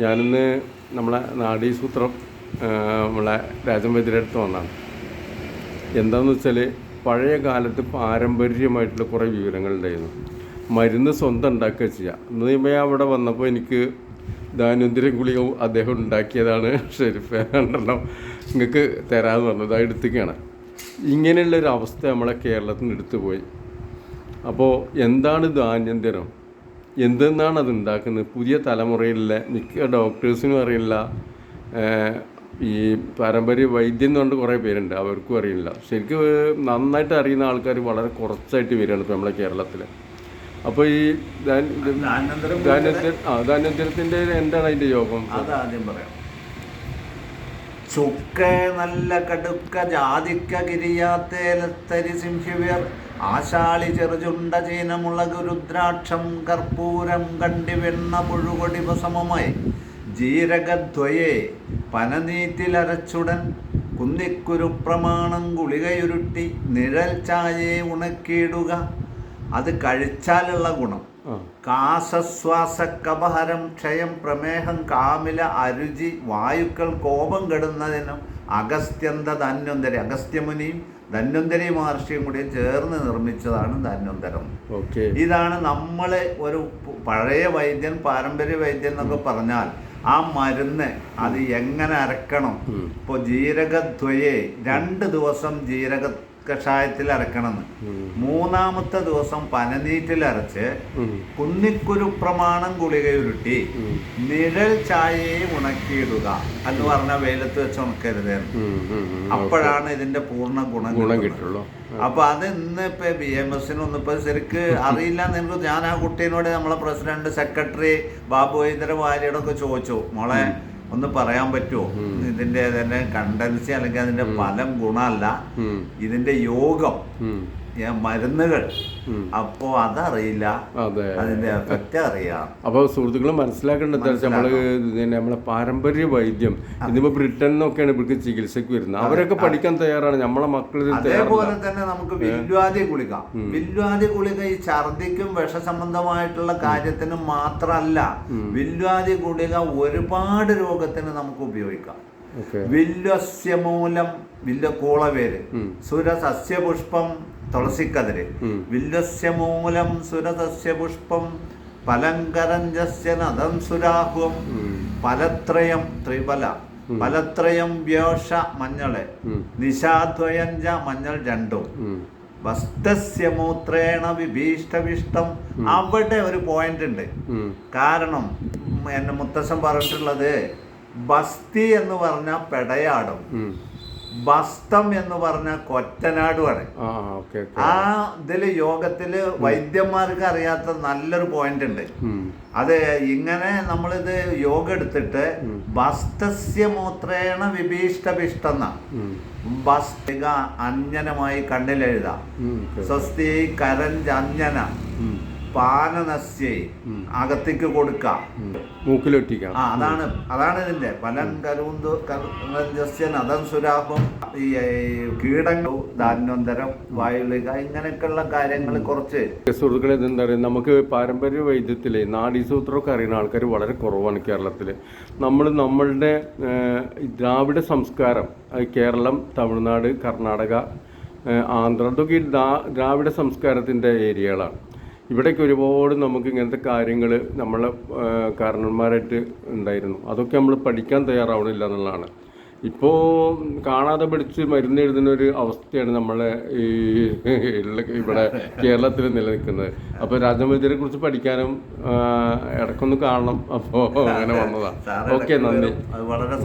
ഞാനിന്ന് നമ്മളെ നാടീ സൂത്രം നമ്മളെ രാജൻ വൈദ്യരുടെ വന്നാണ്. എന്താണെന്ന് വെച്ചാൽ പഴയ കാലത്ത് പാരമ്പര്യമായിട്ടുള്ള കുറേ വിവരങ്ങളുണ്ടായിരുന്നു മരുന്ന് സ്വന്തം ഉണ്ടാക്കുക ചെയ്യുക ഇന്ന് ഞാൻ അവിടെ വന്നപ്പോൾ എനിക്ക് ധാന്യന്തിരം ഗുളിക അദ്ദേഹം ഉണ്ടാക്കിയതാണ്. ഷെരീഫ് രണ്ടെണ്ണം നിങ്ങൾക്ക് തരാമെന്ന് പറഞ്ഞത് അത് എടുത്തുകയാണ് ഇങ്ങനെയുള്ളൊരു അവസ്ഥ നമ്മളെ കേരളത്തിന് എടുത്തു പോയി അപ്പോൾ എന്താണ് ധാന്യന്തരം എന്തെന്നാണ് അത് ഉണ്ടാക്കുന്നത് പുതിയ തലമുറയിലെ മിക്ക ഡോക്ടേഴ്സിനും അറിയില്ല. ഈ പാരമ്പര്യ വൈദ്യം എന്ന് പറഞ്ഞിട്ട് കുറേ പേരുണ്ട്. അവർക്കും അറിയില്ല. ശരിക്കും നന്നായിട്ട് അറിയുന്ന ആൾക്കാർ വളരെ കുറച്ചായിട്ട് വരികയാണ് ഇപ്പോൾ നമ്മളെ കേരളത്തിൽ അപ്പോൾ ഈ ധാന്യ- ഇത് ആ ധാന്യന്തരത്തിന്റെ എന്താണ് അതിന്റെ യോഗം? അതാദ്യം പറയാം. ചുക്ക നല്ല കടുക്ക ജാതിക്ക ഗിരിയാത്തേലത്തരി സിംഹിവ്യർ ആശാളി ചെറുചുണ്ട ചീനമുളക് രുദ്രാക്ഷം കർപ്പൂരം കണ്ടി വെണ്ണ പുഴുകൊടി വസമമായി ജീരകദ്വയെ പനനീറ്റിലരച്ചുടൻ കുന്നിക്കുരു പ്രമാണം ഗുളികയുരുട്ടി നിഴൽ ചായയെ ഉണക്കിയിടുക. അത് കഴിച്ചാലുള്ള ഗുണം. കാസശ്വാസ കപഹരം ക്ഷയം പ്രമേഹം കാമില അരുചി വായുക്കൾ കോപം കെടുന്നതിനും അഗസ്ത്യന്ത ധന്വന്തരി അഗസ്ത്യമുനിയും ധന്വന്തരി മഹർഷിയും കൂടി ചേർന്ന് നിർമ്മിച്ചതാണ് ധന്വന്തരം. ഇതാണ് നമ്മൾ ഒരു പഴയ വൈദ്യൻ പാരമ്പര്യ വൈദ്യൻ എന്നൊക്കെ പറഞ്ഞാൽ ആ മരുന്ന് അത് എങ്ങനെ അരക്കണം? ഇപ്പൊ ഇപ്പോൾ ജീരകദ്വയെ രണ്ട് ദിവസം ജീരക കഷായത്തിൽ അരക്കണമെന്ന് മൂന്നാമത്തെ ദിവസം പനനീറ്റിൽ അരച്ച്. കുന്നിക്കുരു പ്രമാണം ഗുളികയുരുട്ടി ഉരുട്ടി നിഴൽ ചായയെ ഉണക്കിയിടുക എന്ന് പറഞ്ഞ വെയിലത്ത് വെച്ച് ഉണക്കരുത്. അപ്പോഴാണ് ഇതിന്റെ പൂർണ ഗുണം ഗുണം കിട്ടുള്ളൂ. അപ്പൊ അത് ഇന്ന് ഇപ്പൊ ബി എം എസിനൊന്നും ഇപ്പൊ ശരിക്ക് അറിയില്ല നിനക്ക് ഞാൻ ആ കുട്ടീനോട് നമ്മളെ പ്രസിഡന്റ് സെക്രട്ടറി ബാബു വൈദ്യര വാര്യയോടൊക്കെ ചോദിച്ചു. മോളെ ഒന്ന് പറയാൻ പറ്റുമോ? ഇതിന്റെ തന്നെ കണ്ടൻസി അല്ലെങ്കിൽ അതിന്റെ ഫലം ഗുണമല്ല. ഇതിന്റെ യോഗം. ഏ, മരുന്നുകൾ. അപ്പോ അതറിയില്ല. അതെ. അതിന്റെ എഫക്റ്റ് അറിയാം. അപ്പോൾ സുഹൃത്തുക്കൾ മനസ്സിലാക്കേണ്ടത് നമ്മൾ നമ്മളെ പാരമ്പര്യ വൈദ്യം ഇന്നിപ്പോ ബ്രിട്ടൻ നിന്നൊക്കെയാണ് ഇവർക്ക് ചികിത്സക്ക് വരുന്നത്. അവരൊക്കെ പഠിക്കാൻ തയ്യാറാണ്. നമ്മളെ മക്കൾ അതേപോലെ തന്നെ നമുക്ക് വില്വാദി ഗുളിക. വില്വാദി ഗുളിക ഈ ഛർദിക്കും വിഷസംബന്ധമായിട്ടുള്ള കാര്യത്തിനും മാത്രമല്ല വില്വാദി ഗുളിക ഒരുപാട് രോഗത്തിന് നമുക്ക് ഉപയോഗിക്കാം. വില്വസ്യമൂലം വില്ല കൂളവേര്. സുരസസ്യപുഷ്പം തുളസിക്കതിര്. വില്ലസ്യ മൂലം സുരതസ്യ പുഷ്പം പലങ്കരഞ്ജസ്യ നദം സുരാഹുവം. പലത്രയം ത്രിപല പലത്രയം വ്യോഷ മഞ്ഞൾ. നിശാദ്വയഞ്ച മഞ്ഞൾ രണ്ടും. വസ്തസ്യ മൂത്രേണ വിഭീഷ്ടവിഷ്ടം. അവിടെ ഒരു പോയിന്റ് ഉണ്ട്. കാരണം എന്റെ മുത്തശ്ശൻ പറഞ്ഞിട്ടുള്ളത് ബസ്തി എന്ന് പറഞ്ഞ പെടയാടും. ബസ്തം എന്ന് പറഞ്ഞ ഓക്കെ ഓക്കെ. ആ ഇതിൽ യോഗത്തിൽ വൈദ്യന്മാർക്ക് അറിയാത്ത നല്ലൊരു പോയിന്റ് ഉണ്ട്. അത് ഇങ്ങനെ നമ്മളിത് യോഗ എടുത്തിട്ട് ബസ്തസ്യമൂത്രേണ വിഭീഷ്ടഭിഷ്ടന്ന ബസ്തിക അഞ്ജനമായി കണ്ണിലെഴുതാം. സ്വസ്തി കരഞ്ച് അഞ്ജന പാനനസ്യൈ അകത്തേക്ക് കൊടുക്കാം. മൂക്കിലൊട്ടിക്കാം. ആ അതാണ് അതാണ് ഇതിന്റെ. ഫലം കരുന്തു അതം സുരാഹം ഈ കീടങ്ങൾ ധാന്യോന്തരം വായുളിക ഇങ്ങനെയൊക്കെയുള്ള കാര്യങ്ങൾ കുറച്ച്. സുഹൃത്തുക്കളെ എന്താ പറയുക നമുക്ക് പാരമ്പര്യ വൈദ്യത്തിൽ നാഡീസൂത്രമൊക്കെ അറിയുന്ന ആൾക്കാർ വളരെ കുറവാണ് കേരളത്തിൽ നമ്മൾ നമ്മളുടെ ദ്രാവിഡ സംസ്കാരം കേരളം തമിഴ്നാട് കർണാടക ആന്ധ്ര ഇതൊക്കെ ഈ ദ്രാവിഡ സംസ്കാരത്തിന്റെ ഏരിയകളാണ്. ഇവിടേക്ക് ഒരുപാട് നമുക്ക് ഇങ്ങനത്തെ കാര്യങ്ങൾ നമ്മളെ കാരണന്മാരായിട്ട് ഉണ്ടായിരുന്നു. അതൊക്കെ നമ്മൾ പഠിക്കാൻ തയ്യാറാവണില്ല എന്നുള്ളതാണ്. ഇപ്പോൾ കാണാതെ പഠിച്ച് മരുന്ന് എഴുതുന്ന ഒരു അവസ്ഥയാണ് നമ്മളെ ഈ ഇവിടെ കേരളത്തിൽ നിലനിൽക്കുന്നത്. അപ്പോൾ രാജവൈദ്യരെ കുറിച്ച് പഠിക്കാനും ഇടക്കൊന്ന് ഇടയ്ക്കൊന്ന് കാണണം. അപ്പോൾ അങ്ങനെ വന്നതാണ് ഓക്കെ നന്ദി. വളരെ